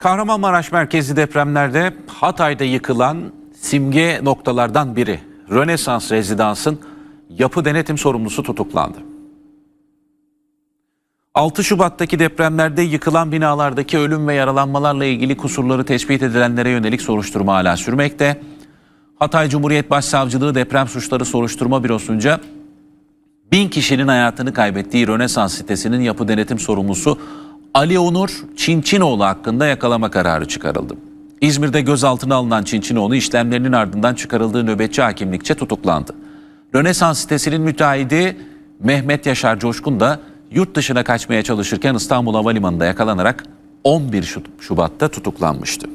Kahramanmaraş merkezli depremlerde Hatay'da yıkılan simge noktalardan biri Rönesans Rezidans'ın yapı denetim sorumlusu tutuklandı. 6 Şubat'taki depremlerde yıkılan binalardaki ölüm ve yaralanmalarla ilgili kusurları tespit edilenlere yönelik soruşturma hala sürmekte. Hatay Cumhuriyet Başsavcılığı Deprem Suçları Soruşturma Bürosu'nca bin kişinin hayatını kaybettiği Rönesans sitesinin yapı denetim sorumlusu Ali Onur Çinçinoğlu hakkında yakalama kararı çıkarıldı. İzmir'de gözaltına alınan Çinçinoğlu işlemlerinin ardından çıkarıldığı nöbetçi hakimlikçe tutuklandı. Rönesans sitesinin müteahhidi Mehmet Yaşar Coşkun da yurt dışına kaçmaya çalışırken İstanbul Havalimanı'nda yakalanarak 11 Şu- Şubat'ta tutuklanmıştı.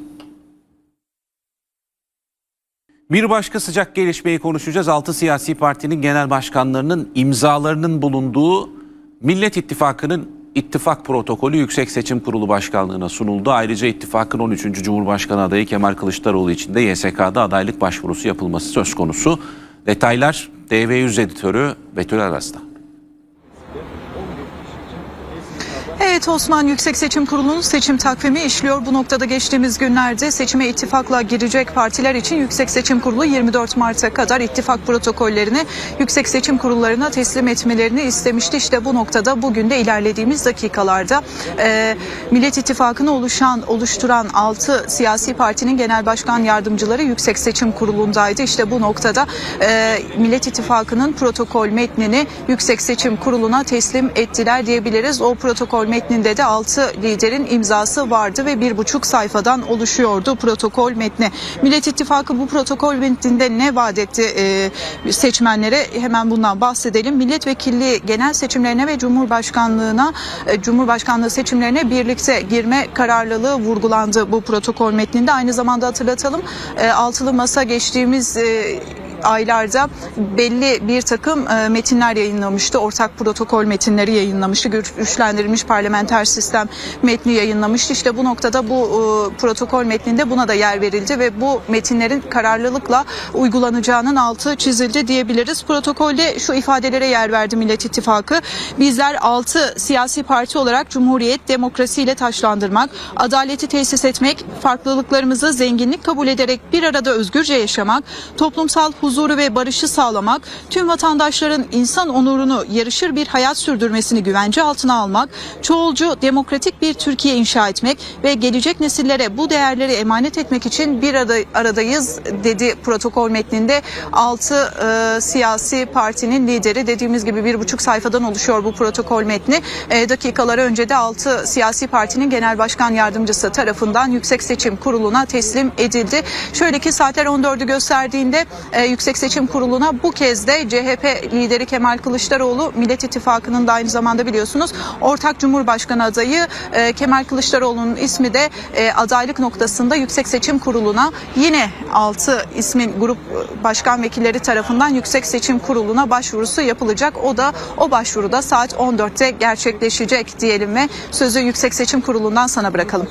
Bir başka sıcak gelişmeyi konuşacağız. Altı siyasi partinin genel başkanlarının imzalarının bulunduğu Millet İttifakı'nın ittifak protokolü Yüksek Seçim Kurulu Başkanlığı'na sunuldu. Ayrıca ittifakın 13. Cumhurbaşkanı adayı Kemal Kılıçdaroğlu için de YSK'da adaylık başvurusu yapılması söz konusu. Detaylar DV100 editörü Betül Aras'ta. Evet Osman Yüksek Seçim Kurulu'nun seçim takvimi işliyor. Bu noktada geçtiğimiz günlerde seçime ittifakla girecek partiler için Yüksek Seçim Kurulu 24 Mart'a kadar ittifak protokollerini Yüksek Seçim Kurullarına teslim etmelerini istemişti. İşte bu noktada bugün de ilerlediğimiz dakikalarda e, Millet İttifakı'nı oluşan oluşturan 6 siyasi partinin genel başkan yardımcıları Yüksek Seçim Kurulu'ndaydı. İşte bu noktada e, Millet İttifakı'nın protokol metnini Yüksek Seçim Kurulu'na teslim ettiler diyebiliriz. O protokol metninde de 6 liderin imzası vardı ve bir buçuk sayfadan oluşuyordu protokol metni. Millet İttifakı bu protokol metninde ne vaat etti e, seçmenlere hemen bundan bahsedelim. Milletvekilliği genel seçimlerine ve Cumhurbaşkanlığına e, Cumhurbaşkanlığı seçimlerine birlikte girme kararlılığı vurgulandı bu protokol metninde. Aynı zamanda hatırlatalım e, altılı masa geçtiğimiz aylarda belli bir takım e, metinler yayınlamıştı. Ortak protokol metinleri yayınlamıştı. Güç- Güçlendirilmiş parlamenter sistem metni yayınlamıştı. İşte bu noktada bu e, protokol metninde buna da yer verildi ve bu metinlerin kararlılıkla uygulanacağının altı çizildi diyebiliriz. Protokolde şu ifadelere yer verdi Millet İttifakı. Bizler altı siyasi parti olarak Cumhuriyet demokrasiyle taşlandırmak, adaleti tesis etmek, farklılıklarımızı zenginlik kabul ederek bir arada özgürce yaşamak, toplumsal huzuru ve barışı sağlamak, tüm vatandaşların insan onurunu yarışır bir hayat sürdürmesini güvence altına almak, çoğulcu demokratik bir Türkiye inşa etmek ve gelecek nesillere bu değerleri emanet etmek için bir arada, aradayız dedi protokol metninde. Altı e, siyasi partinin lideri dediğimiz gibi bir buçuk sayfadan oluşuyor bu protokol metni. E, dakikalar önce de altı siyasi partinin genel başkan yardımcısı tarafından Yüksek Seçim Kurulu'na teslim edildi. Şöyle ki saatler 14'ü gösterdiğinde e, Yüksek Seçim Kurulu'na bu kez de CHP lideri Kemal Kılıçdaroğlu Millet İttifakı'nın da aynı zamanda biliyorsunuz ortak Cumhurbaşkanı adayı e, Kemal Kılıçdaroğlu'nun ismi de e, adaylık noktasında Yüksek Seçim Kurulu'na yine 6 ismin grup e, başkan vekilleri tarafından Yüksek Seçim Kurulu'na başvurusu yapılacak. O da o başvuruda saat 14'te gerçekleşecek diyelim ve sözü Yüksek Seçim Kurulu'ndan sana bırakalım.